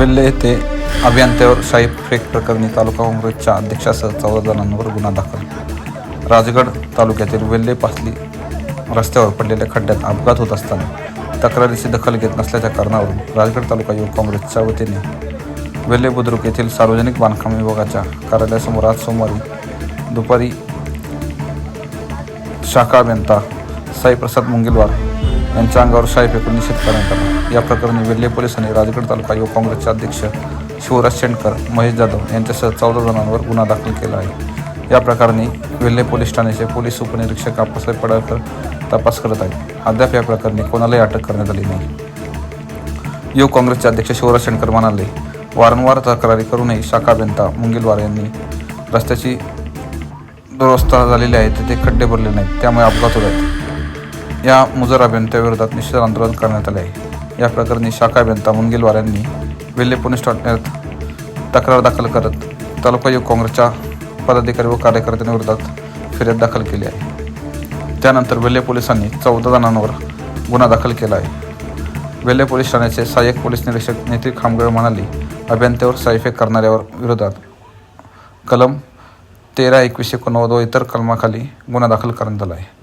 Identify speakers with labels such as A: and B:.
A: वेल्हे येथे अभियंत्यावर शाही फेक प्रकरणी तालुका काँग्रेसच्या अध्यक्षासह चौदा जणांवर गुन्हा दाखल. राजगड तालुक्यातील वेल्हे पासली रस्त्यावर पडलेल्या खड्ड्यात अपघात होत असताना तक्रारीची दखल घेत नसल्याच्या कारणावरून राजगड तालुका युवक काँग्रेसच्या वतीने वेल्हे बुद्रुक येथील सार्वजनिक बांधकाम विभागाच्या कार्यालयासमोर आज सोमवारी दुपारी शाखा अभियंता साईप्रसाद मुंगिलवार यांच्या अंगावर शाही फेकून निषेध करण्यात आला. या प्रकरणी वेल्हे पोलिसांनी राजगड तालुका युवक काँग्रेसचे अध्यक्ष शिवराज शेंडकर महेश जाधव यांच्यासह चौदा जणांवर गुन्हा दाखल केला आहे. या प्रकरणी वेल्हे पोलीस ठाण्याचे पोलीस उपनिरीक्षक आप्पासाहेब पडळकर तपास करत आहेत. अद्याप या प्रकरणी कोणालाही अटक करण्यात आली नाही. युवक काँग्रेसचे अध्यक्ष शिवराज शेंडकर म्हणाले वारंवार तक्रारी करूनही शाखा अभियंता मुंगीलवार यांनी रस्त्याची दुरवस्था झालेली आहे तिथे खड्डे भरले नाहीत त्यामुळे अपघात होत आहेत. या मुजर अभियंत्याविरोधात निषेध आंदोलन करण्यात आले आहे. या प्रकरणी शाखा अभियंता मुनगीलवार यांनी वेल्हे पोलीस ठाण्यात तक्रार दाखल करत तालुका युवक काँग्रेसच्या पदाधिकारी व कार्यकर्त्यांविरोधात फिर्याद दाखल केली आहे. त्यानंतर वेल्हे पोलिसांनी चौदा जणांवर गुन्हा दाखल केला आहे. वेल्हे पोलीस ठाण्याचे सहाय्यक पोलीस निरीक्षक नितीन खामगळ म्हणाले अभियंत्यावर साईफेक करणाऱ्यावर विरोधात कलम तेरा एकवीस एकोणनव्वद व इतर कलमाखाली गुन्हा दाखल करण्यात आला आहे.